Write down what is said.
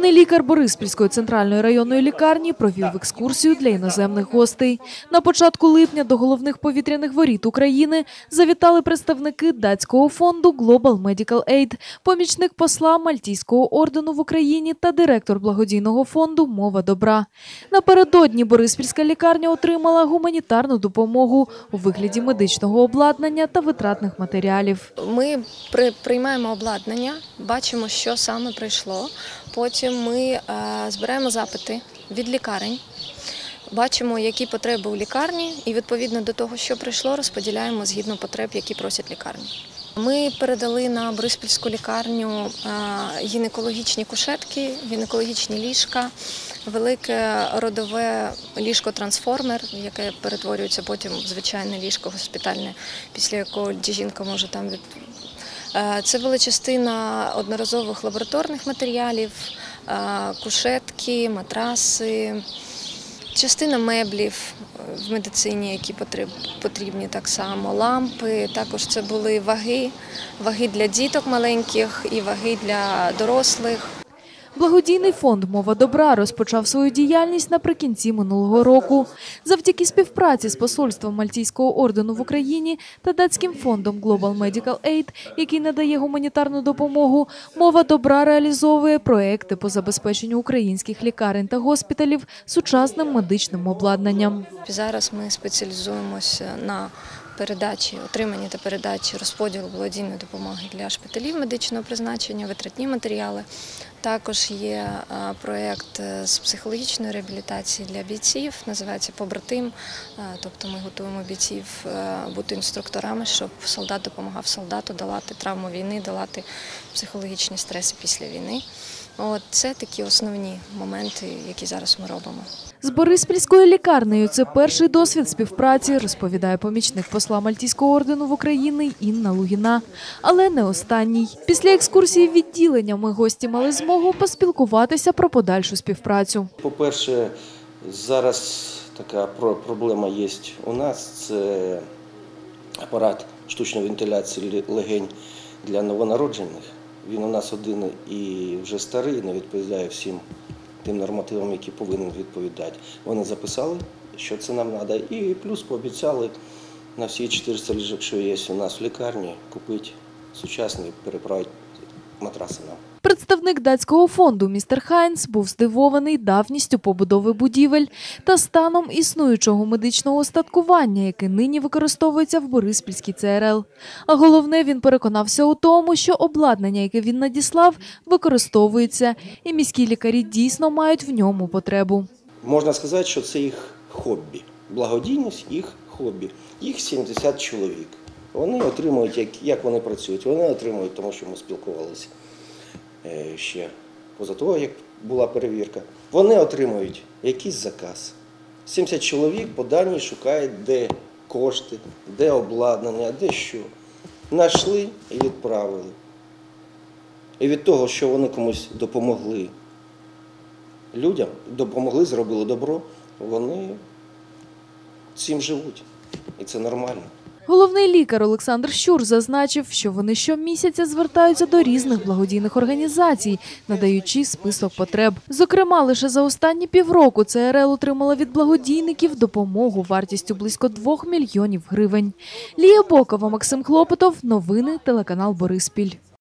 Головний лікар Бориспільської центральної районної лікарні провів екскурсію для іноземних гостей. На початку липня до головних повітряних воріт України завітали представники датського фонду Global Medical Aid, помічник посла Мальтійського ордену в Україні та директор благодійного фонду Мова добра. Напередодні Бориспільська лікарня отримала гуманітарну допомогу у вигляді медичного обладнання та витратних матеріалів. Ми при, приймаємо обладнання, бачимо, що саме прийшло. Потім ми е, збираємо запити від лікарень, бачимо, які потреби у лікарні, і відповідно до того, що прийшло, розподіляємо згідно потреб, які просять лікарні. Ми передали на Бориспільську лікарню е, гінекологічні кушетки, гінекологічні ліжка, велике родове ліжко-трансформер, яке перетворюється потім в звичайне ліжко госпітальне, після якого жінка може там від, Це була частина одноразових лабораторних матеріалів, е, кушетки, матраси, частина меблів е, в медицині, які потрібні так само, лампи. Також це були ваги, ваги для діток маленьких і ваги для дорослих. Благодійний фонд Мова добра розпочав свою діяльність наприкінці минулого року. Завдяки співпраці з посольством Мальтійського ордену в Україні та датським фондом Global Medical Aid, який надає гуманітарну допомогу, мова добра реалізовує проекти по забезпеченню українських лікарень та госпіталів сучасним медичним обладнанням. Зараз ми спеціалізуємося на передачі, отриманні та передачі розподілу благодійної допомоги для шпиталів медичного призначення, витратні матеріали. Також є проєкт е, з психологічної реабілітації для бійців, називається Побратим. Тобто ми готуємо бійців е, бути інструкторами, щоб солдат допомагав солдату долати травму війни, долати психологічні стреси після війни. От це такі основні моменти, які зараз ми робимо. З Бориспільською лікарнею це перший досвід співпраці, розповідає помічник посла Мальтійського ордену в Україні Інна Лугіна. Але не останній. Після екскурсії відділеннями гості мали змогу поспілкуватися про подальшу співпрацю. По-перше, зараз така проблема є у нас. Це апарат штучної вентиляції легень для новонароджених. Він у нас один і вже старий, не відповідає всім тим нормативам, які повинен відповідати. Вони записали, що це нам треба, і плюс пообіцяли на всі 400 ліжок, що є у нас в лікарні, купити сучасний, переправити матраси нам. Представник датського фонду містер Хайнс був здивований давністю побудови будівель та станом існуючого медичного устаткування, яке нині використовується в Бориспільській ЦРЛ. А головне, він переконався у тому, що обладнання, яке він надіслав, використовується, і міські лікарі дійсно мають в ньому потребу. Можна сказати, що це їх хобі. Благодійність їх хобі. Їх 70 чоловік. Вони отримують, як, як вони працюють, вони отримують, тому що ми спілкувалися е, ще поза того, як була перевірка. Вони отримують якийсь заказ. 70 чоловік по даній шукають, де кошти, де обладнання, де що. Знайшли і відправили. І від того, що вони комусь допомогли людям, допомогли, зробили добро, вони цим живуть. І це нормально. Головний лікар Олександр Щур зазначив, що вони щомісяця звертаються до різних благодійних організацій, надаючи список потреб. Зокрема, лише за останні півроку ЦРЛ отримала від благодійників допомогу вартістю близько 2 мільйонів гривень. Лія Бокова, Максим Хлопотов. Новини телеканал Бориспіль.